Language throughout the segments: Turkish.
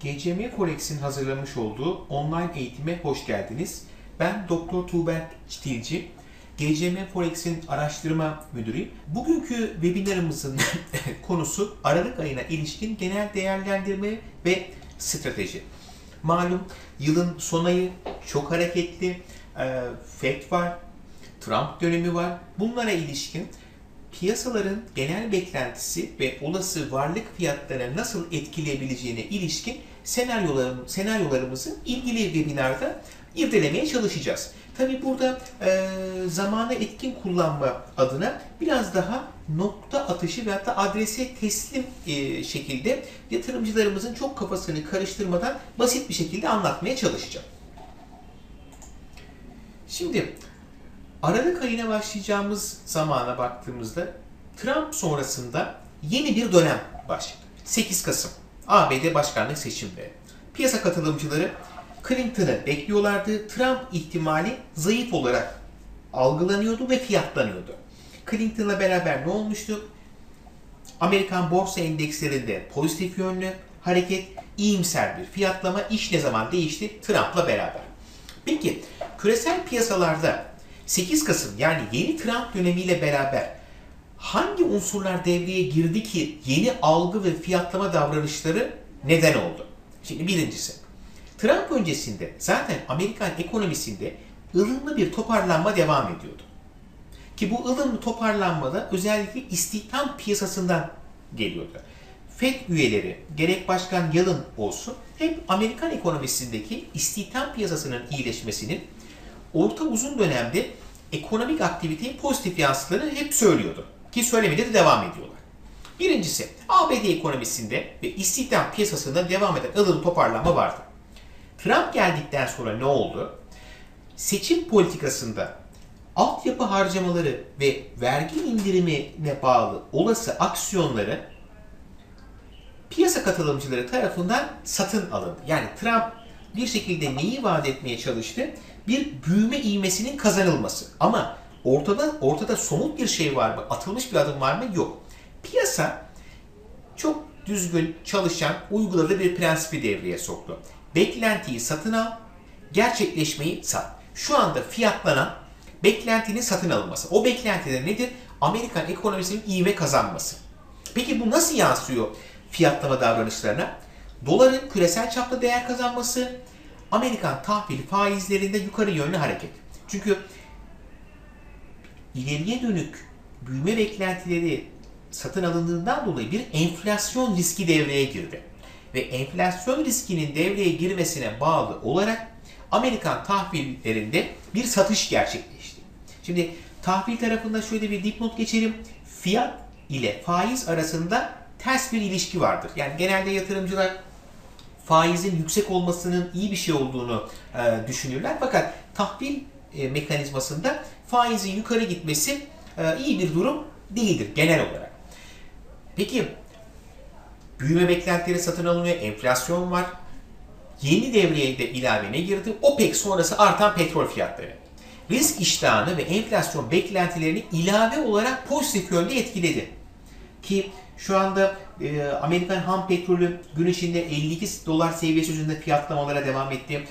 GCM Forex'in hazırlamış olduğu online eğitime hoş geldiniz. Ben Doktor Tuğberk Çitilci. GCM Forex'in araştırma müdürüyüm. Bugünkü webinarımızın konusu Aralık ayına ilişkin genel değerlendirme ve strateji. Malum yılın son ayı çok hareketli. FED var, Trump dönemi var. Bunlara ilişkin piyasaların genel beklentisi ve olası varlık fiyatlarına nasıl etkileyebileceğine ilişkin senaryolarım, senaryolarımızı ilgili webinarda irdelemeye çalışacağız. Tabi burada e, zamanı etkin kullanma adına biraz daha nokta atışı ve hatta adrese teslim e, şekilde yatırımcılarımızın çok kafasını karıştırmadan basit bir şekilde anlatmaya çalışacağım. Şimdi Aralık ayına başlayacağımız zamana baktığımızda Trump sonrasında yeni bir dönem başladı. 8 Kasım ABD başkanlık seçimleri. Piyasa katılımcıları Clinton'ı bekliyorlardı. Trump ihtimali zayıf olarak algılanıyordu ve fiyatlanıyordu. Clinton'la beraber ne olmuştu? Amerikan borsa endekslerinde pozitif yönlü hareket, iyimser bir fiyatlama iş ne zaman değişti? Trump'la beraber. Peki küresel piyasalarda 8 Kasım yani yeni Trump dönemiyle beraber hangi unsurlar devreye girdi ki yeni algı ve fiyatlama davranışları neden oldu? Şimdi birincisi, Trump öncesinde zaten Amerikan ekonomisinde ılımlı bir toparlanma devam ediyordu. Ki bu ılımlı toparlanmada özellikle istihdam piyasasından geliyordu. FED üyeleri, gerek Başkan Yalın olsun, hep Amerikan ekonomisindeki istihdam piyasasının iyileşmesinin orta uzun dönemde ekonomik aktiviteyi pozitif yansıttıklarını hep söylüyordu. Ki söylemede de devam ediyorlar. Birincisi, ABD ekonomisinde ve istihdam piyasasında devam eden ılımlı toparlanma vardı. Trump geldikten sonra ne oldu? Seçim politikasında altyapı harcamaları ve vergi indirimine bağlı olası aksiyonları piyasa katılımcıları tarafından satın alındı. Yani Trump bir şekilde neyi vaat etmeye çalıştı? Bir büyüme ivmesinin kazanılması. Ama ortada ortada somut bir şey var mı? Atılmış bir adım var mı? Yok. Piyasa çok düzgün çalışan, uyguladığı bir prensibi devreye soktu. Beklentiyi satın al, gerçekleşmeyi sat. Şu anda fiyatlanan beklentinin satın alınması. O beklentide nedir? Amerikan ekonomisinin ivme kazanması. Peki bu nasıl yansıyor fiyatlama davranışlarına? Doların küresel çapta değer kazanması, Amerikan tahvil faizlerinde yukarı yönlü hareket. Çünkü ileriye dönük büyüme beklentileri satın alındığından dolayı bir enflasyon riski devreye girdi. Ve enflasyon riskinin devreye girmesine bağlı olarak Amerikan tahvillerinde bir satış gerçekleşti. Şimdi tahvil tarafında şöyle bir dipnot geçelim. Fiyat ile faiz arasında ters bir ilişki vardır. Yani genelde yatırımcılar faizin yüksek olmasının iyi bir şey olduğunu e, düşünürler. Fakat tahvil e, mekanizmasında faizin yukarı gitmesi e, iyi bir durum değildir genel olarak. Peki büyüme beklentileri satın alınıyor, enflasyon var. Yeni devreye de ilave ne girdi? OPEC sonrası artan petrol fiyatları. Risk iştahını ve enflasyon beklentilerini ilave olarak pozitif yönde etkiledi. Ki şu anda e, Amerikan ham petrolü gün içinde 52 dolar seviyesi üzerinde fiyatlamalara devam etti.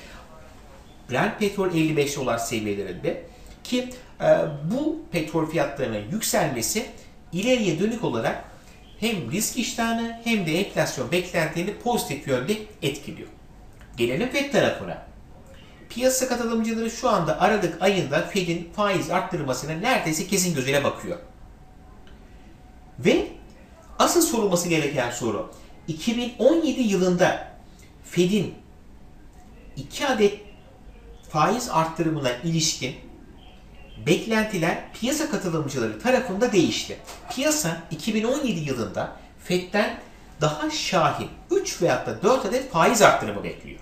Brent petrol 55 dolar seviyelerinde ki e, bu petrol fiyatlarının yükselmesi ileriye dönük olarak hem risk iştahını hem de enflasyon beklentilerini pozitif yönde etkiliyor. Gelelim FED tarafına. Piyasa katılımcıları şu anda Aralık ayında Fed'in faiz arttırmasına neredeyse kesin gözüyle bakıyor. Ve asıl sorulması gereken soru 2017 yılında Fed'in 2 adet faiz arttırımına ilişkin beklentiler piyasa katılımcıları tarafında değişti. Piyasa 2017 yılında Fed'den daha şahin 3 veyahut da 4 adet faiz arttırımı bekliyor.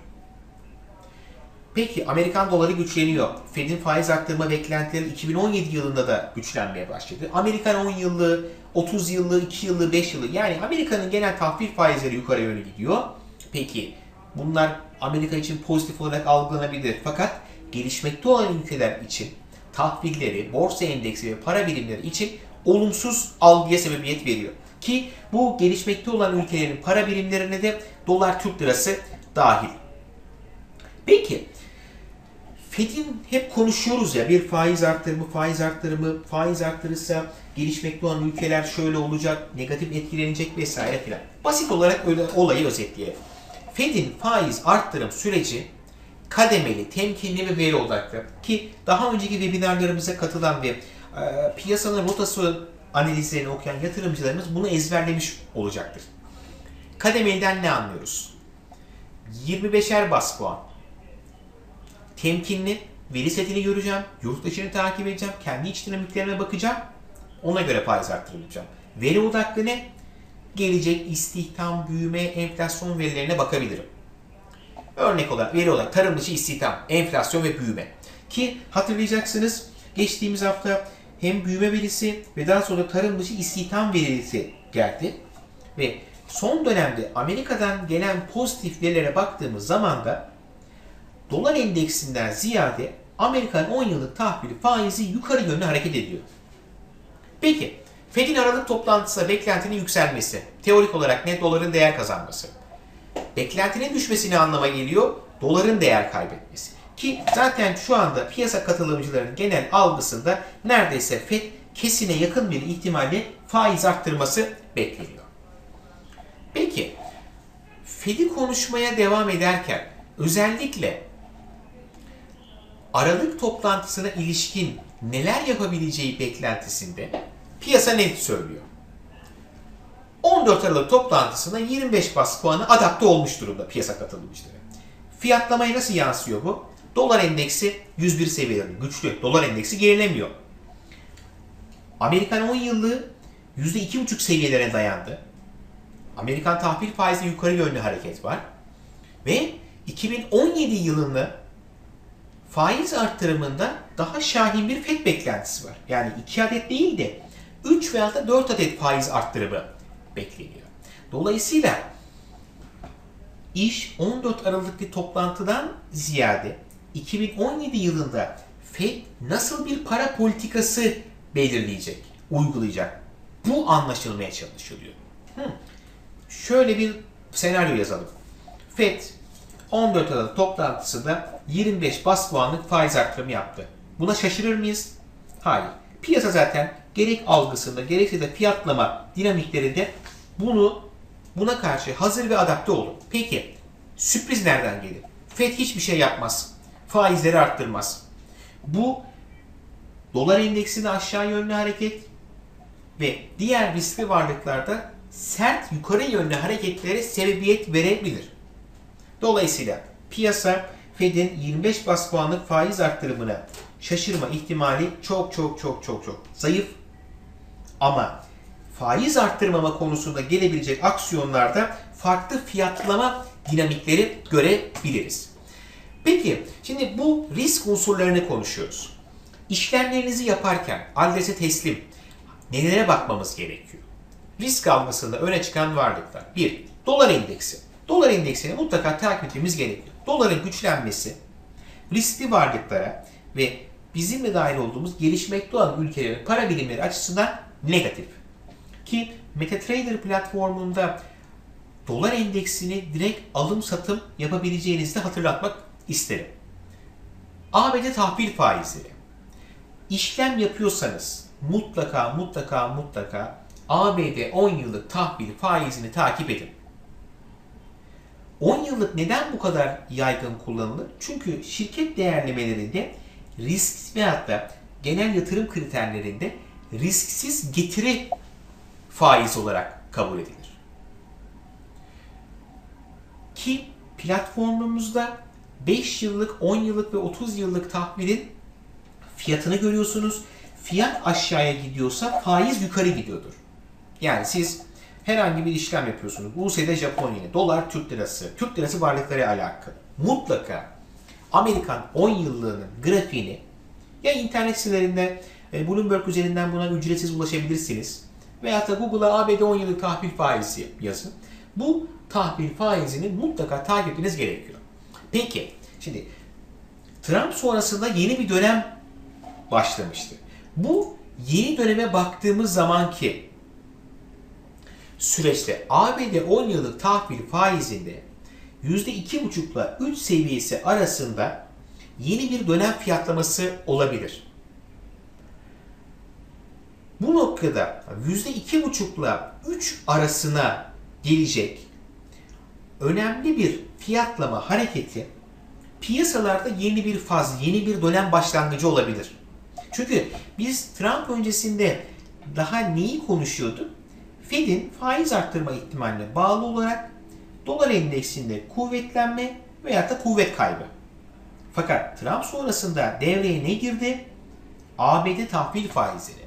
Peki Amerikan doları güçleniyor. Fed'in faiz arttırma beklentileri 2017 yılında da güçlenmeye başladı. Amerikan 10 yıllığı, 30 yıllığı, 2 yıllığı, 5 yıllığı yani Amerika'nın genel tahvil faizleri yukarı yönlü gidiyor. Peki bunlar Amerika için pozitif olarak algılanabilir. Fakat gelişmekte olan ülkeler için tahvilleri, borsa endeksi ve para birimleri için olumsuz algıya sebebiyet veriyor. Ki bu gelişmekte olan ülkelerin para birimlerine de dolar Türk lirası dahil. Peki Fed'in hep konuşuyoruz ya bir faiz arttırımı, faiz arttırımı, faiz arttırırsa gelişmekte olan ülkeler şöyle olacak, negatif etkilenecek vesaire filan. Basit olarak öyle olayı özetleyelim. Fed'in faiz arttırım süreci kademeli, temkinli ve veri odaklı. Ki daha önceki webinarlarımıza katılan ve e, piyasanın rotası analizlerini okuyan yatırımcılarımız bunu ezberlemiş olacaktır. Kademeliden ne anlıyoruz? 25'er bas puan. Temkinli, veri setini göreceğim, yurt dışını takip edeceğim, kendi iç dinamiklerine bakacağım. Ona göre faiz arttıracağım. Veri odaklı ne? Gelecek istihdam, büyüme, enflasyon verilerine bakabilirim. Örnek olarak veri olarak tarım dışı istihdam, enflasyon ve büyüme. Ki hatırlayacaksınız geçtiğimiz hafta hem büyüme verisi ve daha sonra tarım dışı istihdam verisi geldi. Ve son dönemde Amerika'dan gelen pozitif verilere baktığımız zaman da dolar endeksinden ziyade Amerikan 10 yıllık tahvili faizi yukarı yönlü hareket ediyor. Peki Fed'in Aralık toplantısında beklentinin yükselmesi, teorik olarak net doların değer kazanması. Beklentinin düşmesini anlama geliyor, doların değer kaybetmesi. Ki zaten şu anda piyasa katılımcılarının genel algısında neredeyse Fed kesine yakın bir ihtimalle faiz arttırması bekleniyor. Peki, Fed'i konuşmaya devam ederken özellikle Aralık toplantısına ilişkin neler yapabileceği beklentisinde piyasa net söylüyor. 14 Aralık toplantısına 25 bas puanı adapte olmuş durumda piyasa katılımcıları. Fiyatlamaya nasıl yansıyor bu? Dolar endeksi 101 seviyelerinde güçlü. Dolar endeksi gerilemiyor. Amerikan 10 yıllığı %2,5 seviyelere dayandı. Amerikan tahvil faizi yukarı yönlü hareket var. Ve 2017 yılında faiz arttırımında daha şahin bir FED beklentisi var. Yani 2 adet değil de 3 veya da 4 adet faiz arttırımı bekleniyor. Dolayısıyla iş 14 Aralık'lı toplantıdan ziyade 2017 yılında FED nasıl bir para politikası belirleyecek, uygulayacak? Bu anlaşılmaya çalışılıyor. Hmm. Şöyle bir senaryo yazalım. FED 14 Aralık toplantısında 25 bas puanlık faiz artırımı yaptı. Buna şaşırır mıyız? Hayır. Piyasa zaten gerek algısında gerekse de fiyatlama dinamiklerinde bunu buna karşı hazır ve adapte olur. Peki sürpriz nereden gelir? FED hiçbir şey yapmaz. Faizleri arttırmaz. Bu dolar endeksinde aşağı yönlü hareket ve diğer riskli varlıklarda sert yukarı yönlü hareketlere sebebiyet verebilir. Dolayısıyla piyasa Fed'in 25 bas puanlık faiz arttırımına şaşırma ihtimali çok çok çok çok çok zayıf. Ama faiz arttırmama konusunda gelebilecek aksiyonlarda farklı fiyatlama dinamikleri görebiliriz. Peki şimdi bu risk unsurlarını konuşuyoruz. İşlemlerinizi yaparken adrese teslim nelere bakmamız gerekiyor? Risk algısında öne çıkan varlıklar. Bir, dolar endeksi. Dolar endeksini mutlaka takip etmemiz gerekiyor. Doların güçlenmesi riskli varlıklara ve bizim de dahil olduğumuz gelişmekte olan ülkelerin para birimleri açısından negatif. Ki MetaTrader platformunda dolar endeksini direkt alım satım yapabileceğinizi de hatırlatmak isterim. ABD tahvil faizleri. İşlem yapıyorsanız mutlaka mutlaka mutlaka ABD 10 yıllık tahvil faizini takip edin. 10 yıllık neden bu kadar yaygın kullanılır? Çünkü şirket değerlemelerinde risk veyahut da genel yatırım kriterlerinde risksiz getiri faiz olarak kabul edilir. Ki platformumuzda 5 yıllık, 10 yıllık ve 30 yıllık tahvilin fiyatını görüyorsunuz. Fiyat aşağıya gidiyorsa faiz yukarı gidiyordur. Yani siz herhangi bir işlem yapıyorsunuz. USD Japon dolar Türk lirası, Türk lirası varlıkları alakalı. Mutlaka Amerikan 10 yıllığının grafiğini ya internet sitelerinde e, Bloomberg üzerinden buna ücretsiz ulaşabilirsiniz. Veya da Google'a ABD 10 yıllık tahvil faizi yazın. Bu tahvil faizini mutlaka takip etmeniz gerekiyor. Peki, şimdi Trump sonrasında yeni bir dönem başlamıştı. Bu yeni döneme baktığımız zamanki süreçte ABD 10 yıllık tahvil faizinde %2,5 ile 3 seviyesi arasında yeni bir dönem fiyatlaması olabilir. Bu noktada %2,5 ile 3 arasına gelecek önemli bir fiyatlama hareketi piyasalarda yeni bir faz, yeni bir dönem başlangıcı olabilir. Çünkü biz Trump öncesinde daha neyi konuşuyorduk? Fed'in faiz arttırma ihtimaline bağlı olarak dolar endeksinde kuvvetlenme veya da kuvvet kaybı. Fakat Trump sonrasında devreye ne girdi? ABD tahvil faizleri.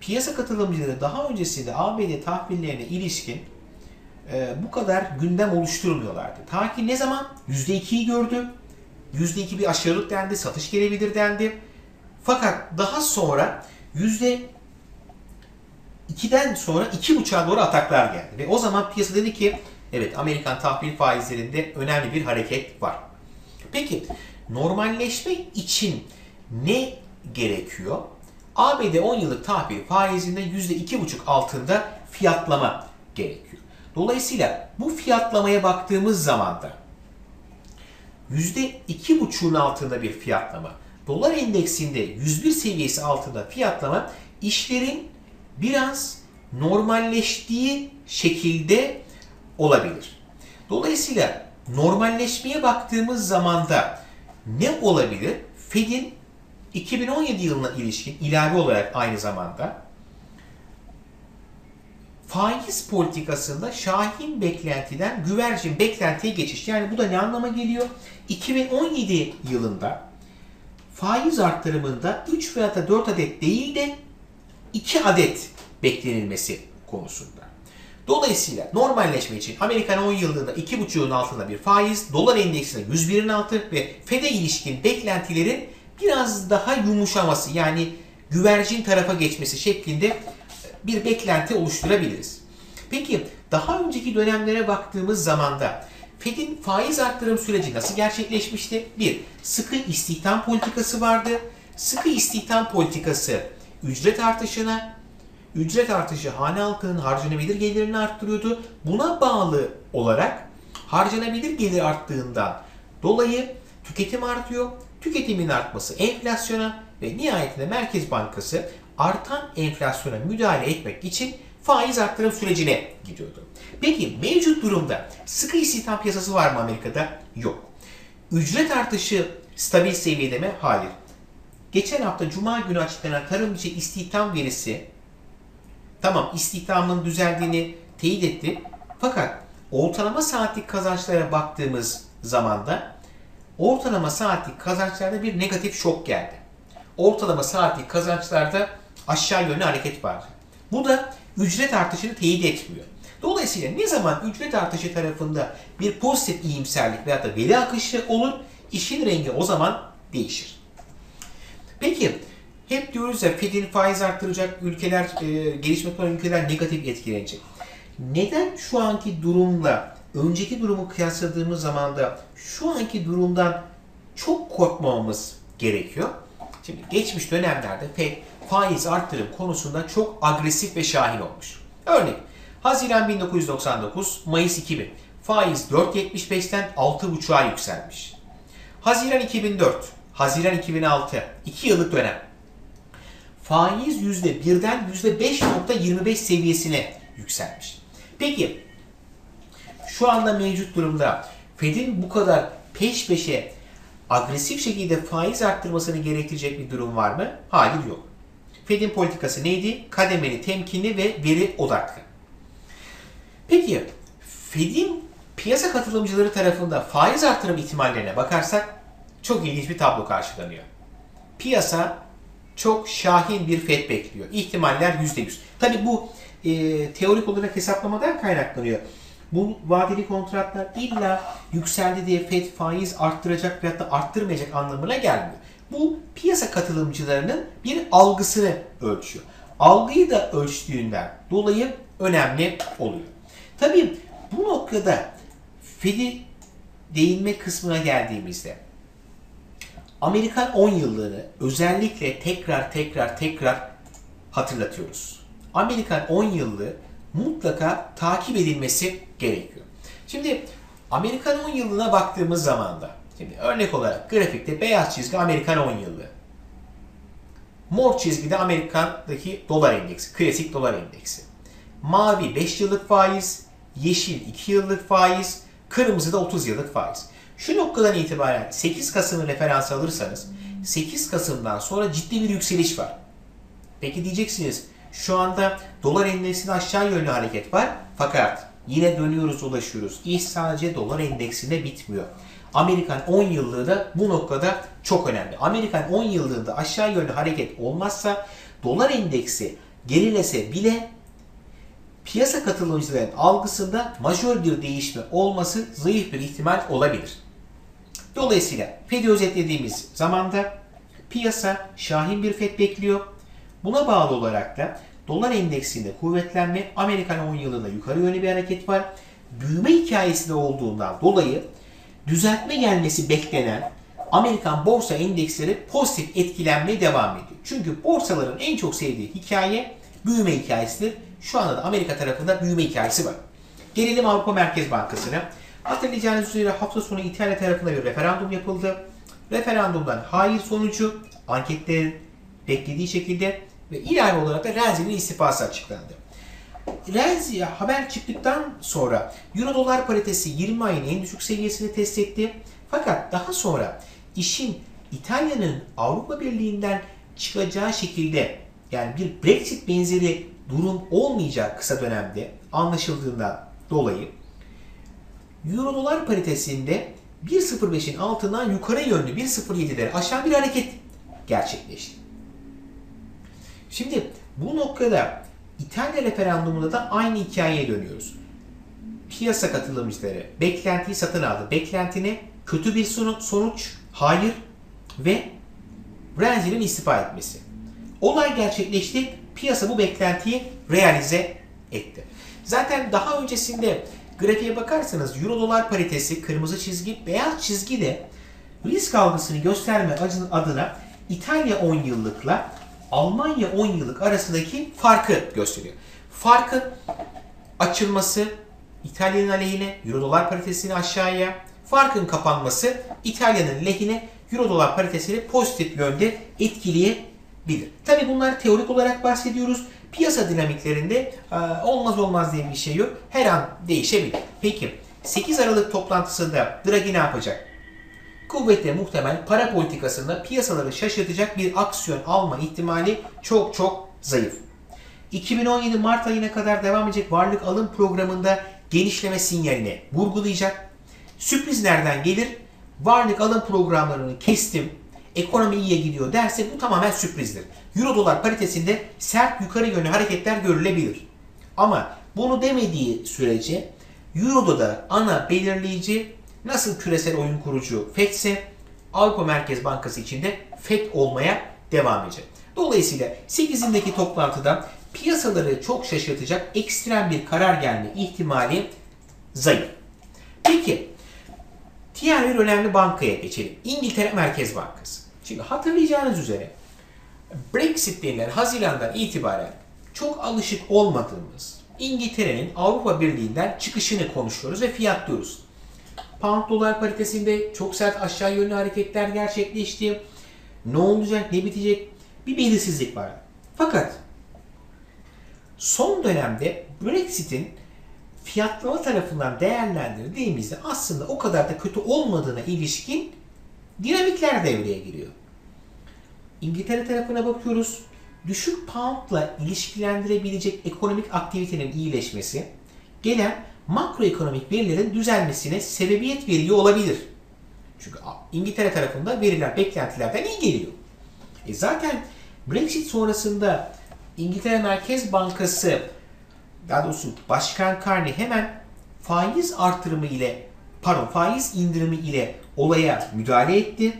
Piyasa katılımcıları daha öncesinde ABD tahvillerine ilişkin e, bu kadar gündem oluşturmuyorlardı. Ta ki ne zaman? %2'yi gördü. %2 bir aşırılık dendi, satış gelebilir dendi. Fakat daha sonra %2'den sonra 2.5'a doğru ataklar geldi. Ve o zaman piyasa dedi ki evet Amerikan tahvil faizlerinde önemli bir hareket var. Peki normalleşme için ne gerekiyor? ABD 10 yıllık tahvil faizinde %2,5 altında fiyatlama gerekiyor. Dolayısıyla bu fiyatlamaya baktığımız zaman da %2,5'un altında bir fiyatlama, dolar endeksinde 101 seviyesi altında fiyatlama işlerin biraz normalleştiği şekilde olabilir. Dolayısıyla normalleşmeye baktığımız zaman da ne olabilir? Fed'in 2017 yılına ilişkin ilave olarak aynı zamanda faiz politikasında şahin beklentiden güvercin beklentiye geçiş. Yani bu da ne anlama geliyor? 2017 yılında faiz arttırımında 3 veya da 4 adet değil de 2 adet beklenilmesi konusunda. Dolayısıyla normalleşme için Amerikan 10 yıllığında 2,5'un altında bir faiz, dolar endeksinde 101'in altı ve FED'e ilişkin beklentilerin biraz daha yumuşaması yani güvercin tarafa geçmesi şeklinde bir beklenti oluşturabiliriz. Peki daha önceki dönemlere baktığımız zaman da Fed'in faiz arttırım süreci nasıl gerçekleşmişti? Bir, sıkı istihdam politikası vardı. Sıkı istihdam politikası ücret artışına, ücret artışı hane halkının harcanabilir gelirini arttırıyordu. Buna bağlı olarak harcanabilir gelir arttığından dolayı tüketim artıyor. Tüketimin artması enflasyona ve nihayetinde Merkez Bankası artan enflasyona müdahale etmek için faiz arttırım sürecine gidiyordu. Peki mevcut durumda sıkı istihdam piyasası var mı Amerika'da? Yok. Ücret artışı stabil seviyede mi? Hayır. Geçen hafta Cuma günü açıklanan tarım içi istihdam verisi tamam istihdamın düzeldiğini teyit etti. Fakat ortalama saatlik kazançlara baktığımız zaman da ortalama saatlik kazançlarda bir negatif şok geldi. Ortalama saatlik kazançlarda aşağı yönlü hareket var. Bu da ücret artışını teyit etmiyor. Dolayısıyla ne zaman ücret artışı tarafında bir pozitif iyimserlik veya da veri akışı olur, işin rengi o zaman değişir. Peki hep diyoruz ya Fed'in faiz arttıracak ülkeler, e, gelişmekte olan ülkeler negatif etkilenecek. Neden şu anki durumla önceki durumu kıyasladığımız zaman da şu anki durumdan çok korkmamamız gerekiyor? Şimdi geçmiş dönemlerde Fed faiz arttırım konusunda çok agresif ve şahin olmuş. Örnek Haziran 1999, Mayıs 2000 faiz 4.75'ten 6.5'a yükselmiş. Haziran 2004, Haziran 2006 2 yıllık dönem. Faiz %1'den %5.25 seviyesine yükselmiş. Peki şu anda mevcut durumda Fed'in bu kadar peş peşe agresif şekilde faiz arttırmasını gerektirecek bir durum var mı? Hayır yok. Fed'in politikası neydi? Kademeli, temkinli ve veri odaklı. Peki Fed'in piyasa katılımcıları tarafında faiz artırım ihtimallerine bakarsak çok ilginç bir tablo karşılanıyor. Piyasa çok şahin bir Fed bekliyor. İhtimaller %100. Tabi bu e, teorik olarak hesaplamadan kaynaklanıyor. Bu vadeli kontratlar illa yükseldi diye Fed faiz arttıracak veya da arttırmayacak anlamına gelmiyor. Bu piyasa katılımcılarının bir algısını ölçüyor. Algıyı da ölçtüğünden dolayı önemli oluyor. Tabii bu noktada Fed'i değinme kısmına geldiğimizde Amerikan 10 yıllığını özellikle tekrar tekrar tekrar hatırlatıyoruz. Amerikan 10 yıllığı mutlaka takip edilmesi gerekiyor. Şimdi Amerikan 10 yıllığına baktığımız zaman da şimdi örnek olarak grafikte beyaz çizgi Amerikan 10 yıllığı. Mor çizgide Amerika'daki dolar endeksi, klasik dolar endeksi. Mavi 5 yıllık faiz, yeşil 2 yıllık faiz, kırmızı da 30 yıllık faiz. Şu noktadan itibaren 8 Kasım'ı referans alırsanız 8 Kasım'dan sonra ciddi bir yükseliş var. Peki diyeceksiniz şu anda dolar endeksinde aşağı yönlü hareket var fakat yine dönüyoruz dolaşıyoruz. İş sadece dolar endeksinde bitmiyor. Amerikan 10 yıllığı da bu noktada çok önemli. Amerikan 10 yıllığında aşağı yönlü hareket olmazsa dolar endeksi gerilese bile piyasa katılımcıların algısında majör bir değişme olması zayıf bir ihtimal olabilir. Dolayısıyla FED'i özetlediğimiz zamanda piyasa şahin bir FED bekliyor. Buna bağlı olarak da dolar endeksinde kuvvetlenme, Amerikan 10 yılında yukarı yönlü bir hareket var. Büyüme hikayesi de olduğundan dolayı düzeltme gelmesi beklenen Amerikan borsa endeksleri pozitif etkilenmeye devam ediyor. Çünkü borsaların en çok sevdiği hikaye büyüme hikayesidir. Şu anda da Amerika tarafında büyüme hikayesi var. Gelelim Avrupa Merkez Bankası'na. Hatırlayacağınız üzere hafta sonu İtalya tarafında bir referandum yapıldı. Referandumdan hayır sonucu anketlerin beklediği şekilde ve ilave olarak da Renzi'nin istifası açıklandı. Renzi haber çıktıktan sonra Euro dolar paritesi 20 ayın en düşük seviyesini test etti. Fakat daha sonra işin İtalya'nın Avrupa Birliği'nden çıkacağı şekilde yani bir Brexit benzeri durum olmayacak kısa dönemde anlaşıldığından dolayı Euro dolar paritesinde 1.05'in altından yukarı yönlü 1.07'lere aşağı bir hareket gerçekleşti. Şimdi bu noktada İtalya referandumunda da aynı hikayeye dönüyoruz. Piyasa katılımcıları beklentiyi satın aldı. Beklentine kötü bir sonu- sonuç, hayır ve Renzi'nin istifa etmesi. Olay gerçekleşti. Piyasa bu beklentiyi realize etti. Zaten daha öncesinde grafiğe bakarsanız Euro dolar paritesi kırmızı çizgi, beyaz çizgi de risk algısını gösterme adına İtalya 10 yıllıkla Almanya 10 yıllık arasındaki farkı gösteriyor. Farkın açılması İtalya'nın aleyhine, Euro dolar paritesini aşağıya, farkın kapanması İtalya'nın lehine, Euro dolar paritesini pozitif yönde etkileyebilir. Tabi bunlar teorik olarak bahsediyoruz. Piyasa dinamiklerinde e, olmaz olmaz diye bir şey yok. Her an değişebilir. Peki 8 Aralık toplantısında Draghi ne yapacak? Kuvvetle muhtemel para politikasında piyasaları şaşırtacak bir aksiyon alma ihtimali çok çok zayıf. 2017 Mart ayına kadar devam edecek varlık alım programında genişleme sinyalini vurgulayacak. Sürpriz nereden gelir? Varlık alım programlarını kestim, ekonomi iyiye gidiyor derse bu tamamen sürprizdir. Euro dolar paritesinde sert yukarı yönlü hareketler görülebilir. Ama bunu demediği sürece Euro'da da ana belirleyici nasıl küresel oyun kurucu FED ise Avrupa Merkez Bankası içinde FED olmaya devam edecek. Dolayısıyla 8'indeki toplantıda piyasaları çok şaşırtacak ekstrem bir karar gelme ihtimali zayıf. Peki diğer bir önemli bankaya geçelim. İngiltere Merkez Bankası. Şimdi hatırlayacağınız üzere Brexit denilen Haziran'dan itibaren çok alışık olmadığımız İngiltere'nin Avrupa Birliği'nden çıkışını konuşuyoruz ve fiyatlıyoruz. Pound dolar paritesinde çok sert aşağı yönlü hareketler gerçekleşti. Ne olacak, ne bitecek bir belirsizlik var. Fakat son dönemde Brexit'in fiyatlama tarafından değerlendirildiğimizde aslında o kadar da kötü olmadığına ilişkin dinamikler devreye giriyor. İngiltere tarafına bakıyoruz. Düşük poundla ilişkilendirebilecek ekonomik aktivitenin iyileşmesi, gelen makroekonomik verilerin düzelmesine sebebiyet veriyor olabilir. Çünkü İngiltere tarafında veriler beklentilerden iyi geliyor. E zaten Brexit sonrasında İngiltere Merkez Bankası daha doğrusu Başkan Carney hemen faiz artırımı ile pardon faiz indirimi ile olaya müdahale etti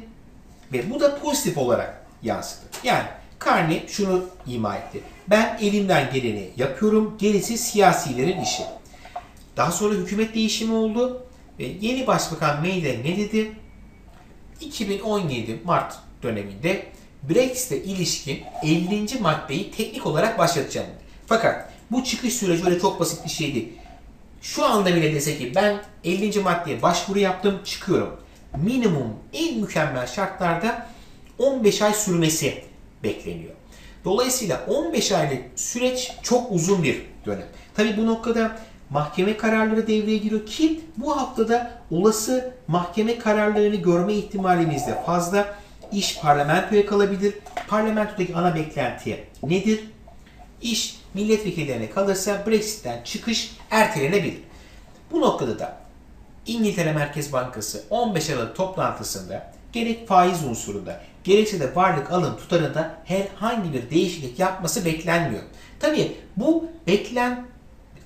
ve bu da pozitif olarak yansıdı. Yani Carney şunu ima etti. Ben elimden geleni yapıyorum. Gerisi siyasilerin işi. Daha sonra hükümet değişimi oldu ve yeni başbakan May de ne dedi? 2017 Mart döneminde Brexit'e ilişkin 50. maddeyi teknik olarak başlatacağım. Fakat bu çıkış süreci öyle çok basit bir şey değil. Şu anda bile dese ki ben 50. maddeye başvuru yaptım çıkıyorum. Minimum en mükemmel şartlarda 15 ay sürmesi bekleniyor. Dolayısıyla 15 aylık süreç çok uzun bir dönem. Tabi bu noktada mahkeme kararları devreye giriyor ki bu haftada olası mahkeme kararlarını görme ihtimalimiz de fazla. İş parlamentoya kalabilir. Parlamentodaki ana beklenti nedir? İş milletvekillerine kalırsa Brexit'ten çıkış ertelenebilir. Bu noktada da İngiltere Merkez Bankası 15 Aralık toplantısında gerek faiz unsurunda gerekse de varlık alım tutarında herhangi bir değişiklik yapması beklenmiyor. Tabii bu beklen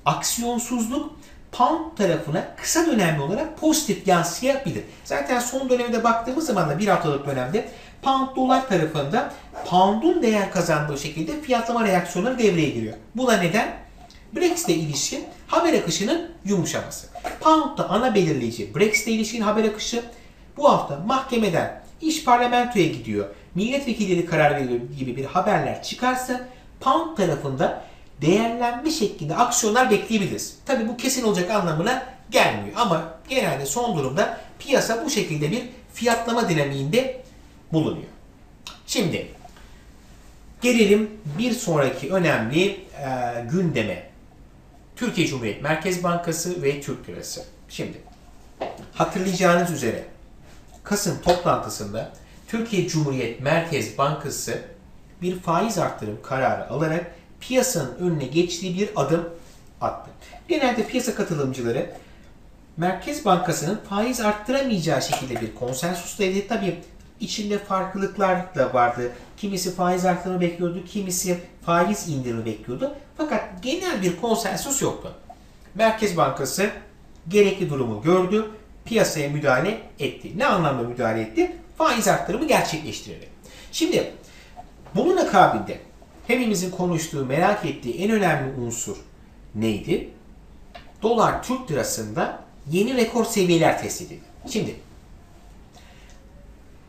aksiyonsuzluk pound tarafına kısa dönemli olarak pozitif yansıyabilir. Zaten son dönemde baktığımız zaman da bir haftalık dönemde pound dolar tarafında pound'un değer kazandığı şekilde fiyatlama reaksiyonları devreye giriyor. Buna neden? Brexit'e ilişkin haber akışının yumuşaması. Pound'da ana belirleyici Brexit'e ilişkin haber akışı bu hafta mahkemeden iş parlamentoya gidiyor, milletvekilleri karar veriyor gibi bir haberler çıkarsa pound tarafında değerlenme şeklinde aksiyonlar bekleyebiliriz. Tabii bu kesin olacak anlamına gelmiyor ama genelde son durumda piyasa bu şekilde bir fiyatlama dinamiğinde bulunuyor. Şimdi gelelim bir sonraki önemli e, gündeme. Türkiye Cumhuriyet Merkez Bankası ve Türk Lirası. Şimdi hatırlayacağınız üzere Kasım toplantısında Türkiye Cumhuriyet Merkez Bankası bir faiz arttırım kararı alarak piyasanın önüne geçtiği bir adım attı. Genelde piyasa katılımcıları Merkez Bankası'nın faiz arttıramayacağı şekilde bir konsensustaydı. Tabii içinde farklılıklar da vardı. Kimisi faiz arttırımı bekliyordu, kimisi faiz indirimi bekliyordu. Fakat genel bir konsensus yoktu. Merkez Bankası gerekli durumu gördü, piyasaya müdahale etti. Ne anlamda müdahale etti? Faiz arttırımı gerçekleştirerek. Şimdi bunun akabinde hepimizin konuştuğu, merak ettiği en önemli unsur neydi? Dolar Türk lirasında yeni rekor seviyeler test edildi. Şimdi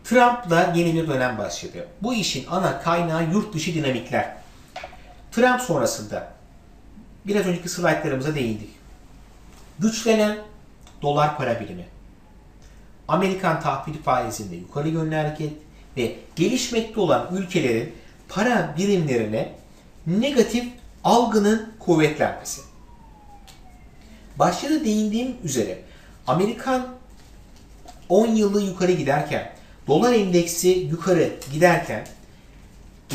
Trump'la yeni bir dönem başladı. Bu işin ana kaynağı yurt dışı dinamikler. Trump sonrasında biraz önceki slaytlarımıza değindik. Güçlenen dolar para birimi, Amerikan tahvil faizinde yukarı yönlü hareket ve gelişmekte olan ülkelerin para birimlerine negatif algının kuvvetlenmesi. Başta da değindiğim üzere Amerikan 10 yıllık yukarı giderken, dolar endeksi yukarı giderken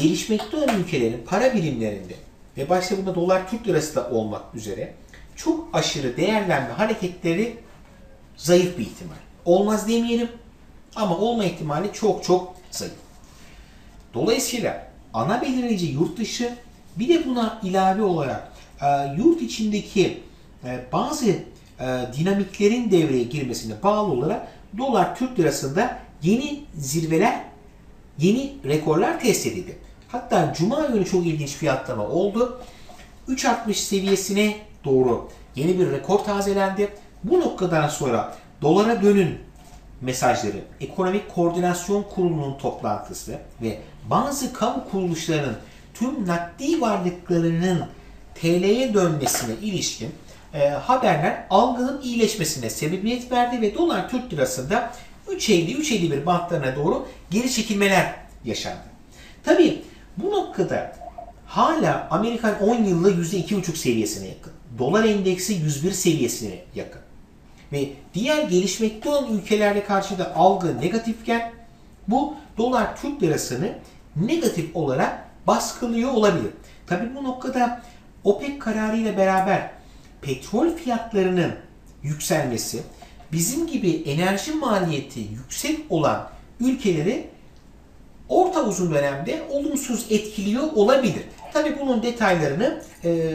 gelişmekte olan ülkelerin para birimlerinde ve başta bunda dolar Türk lirası da olmak üzere çok aşırı değerlenme hareketleri zayıf bir ihtimal. Olmaz demeyelim ama olma ihtimali çok çok zayıf. Dolayısıyla ana belirleyici yurt dışı bir de buna ilave olarak e, yurt içindeki e, bazı e, dinamiklerin devreye girmesine bağlı olarak dolar Türk lirasında yeni zirveler, yeni rekorlar test edildi. Hatta Cuma günü çok ilginç fiyatlama oldu. 3.60 seviyesine doğru yeni bir rekor tazelendi. Bu noktadan sonra dolara dönün mesajları, Ekonomik Koordinasyon Kurulu'nun toplantısı ve bazı kamu kuruluşlarının tüm nakdi varlıklarının TL'ye dönmesine ilişkin e, haberler algının iyileşmesine sebebiyet verdi ve dolar Türk lirasında 3.50-3.51 bantlarına doğru geri çekilmeler yaşandı. Tabii bu noktada hala Amerikan 10 yıllı %2,5 seviyesine yakın. Dolar endeksi 101 seviyesine yakın. Ve diğer gelişmekte olan ülkelerde karşı da algı negatifken bu dolar Türk lirasını negatif olarak baskılıyor olabilir. Tabii bu noktada OPEC kararıyla beraber petrol fiyatlarının yükselmesi bizim gibi enerji maliyeti yüksek olan ülkeleri orta uzun dönemde olumsuz etkiliyor olabilir. Tabi bunun detaylarını e,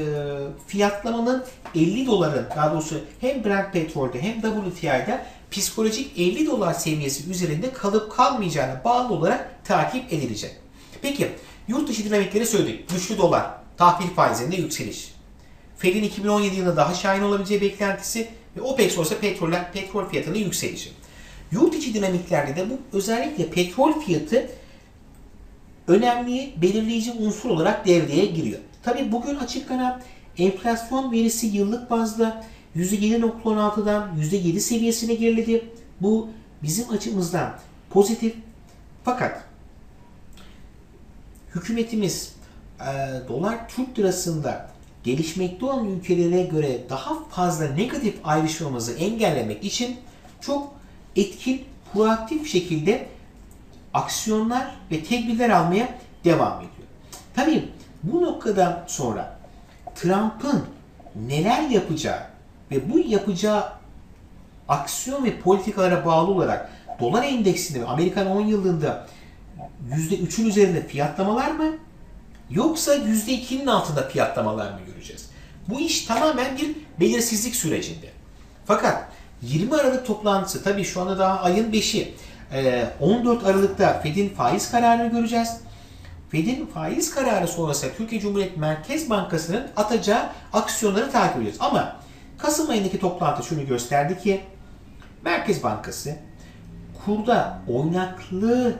fiyatlamanın 50 doların daha doğrusu hem Brent petrolde hem WTI'de psikolojik 50 dolar seviyesi üzerinde kalıp kalmayacağına bağlı olarak takip edilecek. Peki yurt dışı dinamikleri söyledik. Güçlü dolar, tahvil faizinde yükseliş. Fed'in 2017 yılında daha şahin olabileceği beklentisi ve OPEC sonrası petrol, petrol fiyatının yükselişi. Yurt içi dinamiklerde de bu özellikle petrol fiyatı önemli belirleyici unsur olarak devreye giriyor. Tabi bugün açıklanan enflasyon verisi yıllık bazda %7.16'dan %7 seviyesine geriledi. Bu bizim açımızdan pozitif. Fakat hükümetimiz e, dolar Türk lirasında gelişmekte olan ülkelere göre daha fazla negatif ayrışmamızı engellemek için çok etkin, proaktif şekilde aksiyonlar ve tedbirler almaya devam ediyor. Tabii bu noktadan sonra Trump'ın neler yapacağı ve bu yapacağı aksiyon ve politikalara bağlı olarak dolar endeksinde Amerikan 10 yılında %3'ün üzerinde fiyatlamalar mı yoksa %2'nin altında fiyatlamalar mı göreceğiz? Bu iş tamamen bir belirsizlik sürecinde. Fakat 20 Aralık toplantısı tabii şu anda daha ayın 5'i. Ee, 14 Aralık'ta Fed'in faiz kararını göreceğiz. Fed'in faiz kararı sonrasında Türkiye Cumhuriyet Merkez Bankası'nın atacağı aksiyonları takip edeceğiz. Ama Kasım ayındaki toplantı şunu gösterdi ki Merkez Bankası kurda oynaklığı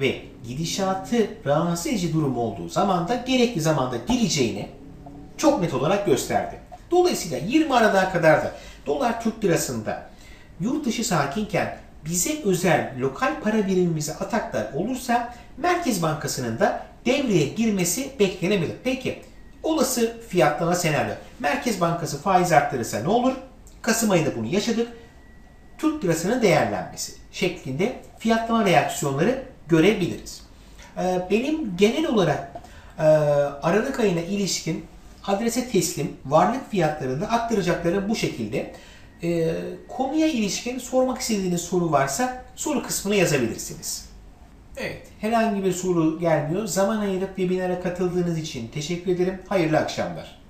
ve gidişatı rahatsız edici durum olduğu zaman da gerekli zamanda gireceğini çok net olarak gösterdi. Dolayısıyla 20 Aralık'a kadar da dolar Türk lirasında yurt dışı sakinken bize özel lokal para birimimize ataklar olursa Merkez Bankası'nın da devreye girmesi beklenebilir. Peki olası fiyatlama senaryo. Merkez Bankası faiz arttırırsa ne olur? Kasım ayında bunu yaşadık. Türk lirasının değerlenmesi şeklinde fiyatlama reaksiyonları görebiliriz. Ee, Benim genel olarak e, Aralık ayına ilişkin adrese teslim varlık fiyatlarında aktaracaklarım bu şekilde. Ee, Konuya ilişkin sormak istediğiniz soru varsa soru kısmına yazabilirsiniz. Evet, herhangi bir soru gelmiyor. Zaman ayırıp webinara katıldığınız için teşekkür ederim. Hayırlı akşamlar.